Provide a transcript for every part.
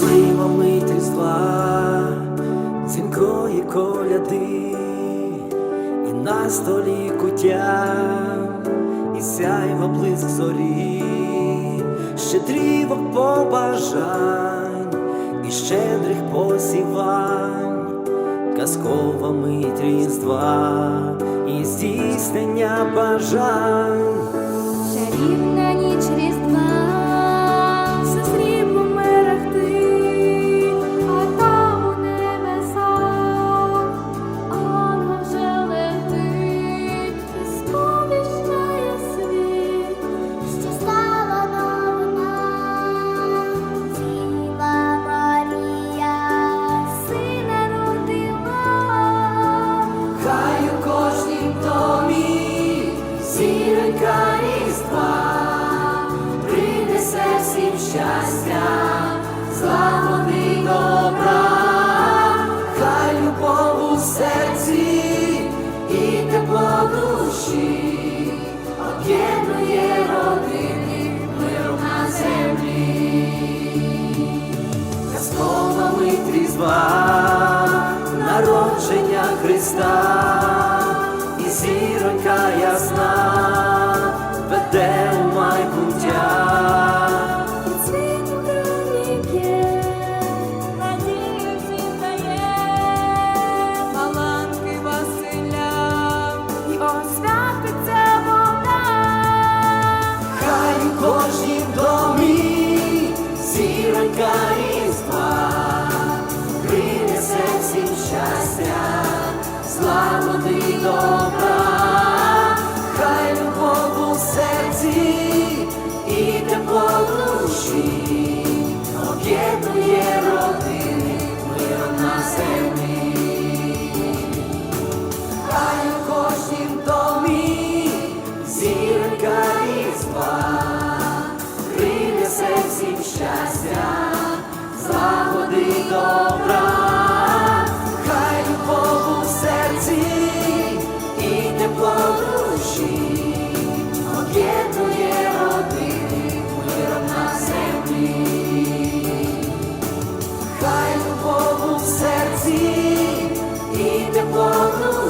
щаслива мить різдва, дзвінкої коляди, і на столі куття, і сяйва блиск зорі, щедрівок побажань і щедрих посівань, казкова мить різдва і здійснення бажань. Чарівна ніч різдва, душі об'єднує родини миру на землі. Казкова мить різдва, народження Христа, і зіронька ясна злагоди добра, хай любов у серці і тепло душі. Об'єднує родини миром на землі. Хай у кожнім домі зірка різдва принесе всім щастя, злагоди добра,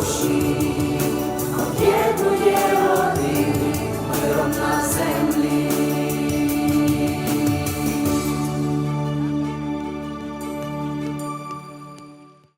любов